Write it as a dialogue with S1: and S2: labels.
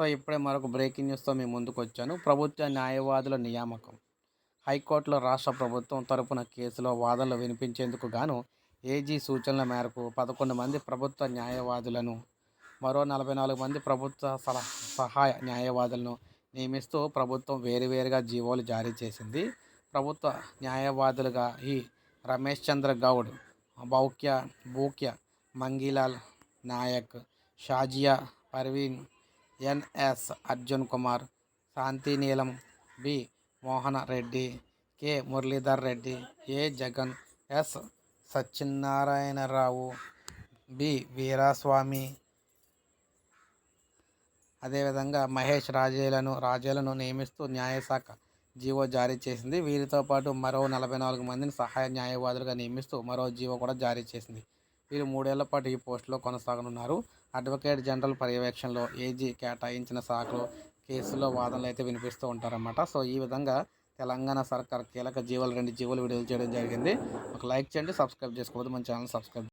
S1: So ఇప్పుడే మరొక breaking న్యూస్తో మేము ముందుకు వచ్చాను ప్రభుత్వ న్యాయవాదుల నియామకం. హైకోర్టులో రాష్ట్ర ప్రభుత్వం తరపున కేసులో వాదనలు వినిపించేందుకు గాను ఏజీ సూచనల మేరకు పదకొండు మంది ప్రభుత్వ న్యాయవాదులను మరో నలభై నాలుగు మంది ప్రభుత్వ సలహా సహాయ న్యాయవాదులను నియమిస్తూ ప్రభుత్వం వేరువేరుగా జీవోలు జారీ చేసింది. ప్రభుత్వ న్యాయవాదులుగా ఈ Ramesh Chandra Goud Boukya Bukya Mangilal Naik Shazia Parveen NS Arjun Kumar Shanti Neelam B Mohana Reddy K Muralidhar Reddy A Jagan S Satyanarayanarao B Veeraswamy. అదేవిధంగా మహేష్ రాజేలను రాజేలను నియమిస్తూ న్యాయశాఖ జీవో జారీ చేసింది. వీరితో పాటు మరో నలభై నాలుగు మందిని సహాయ న్యాయవాదులుగా నియమిస్తూ మరో జీవో కూడా జారీ చేసింది. వీరు మూడేళ్ళ పాటు ఈ పోస్టులో కొనసాగనున్నారు. అడ్వకేట్ జనరల్ పర్యవేక్షణలో ఏజీ కేటాయించిన శాఖలో కేసులో వాదనలు అయితే వినిపిస్తూ ఉంటారన్నమాట. సో ఈ విధంగా తెలంగాణ సర్కార్ కీలక జీవోలు రెండు జీవోలు విడుదల చేయడం జరిగింది. ఒక లైక్ చేయండి సబ్స్క్రైబ్ చేసుకోవద్దు. మన ఛానల్ సబ్స్క్రైబ్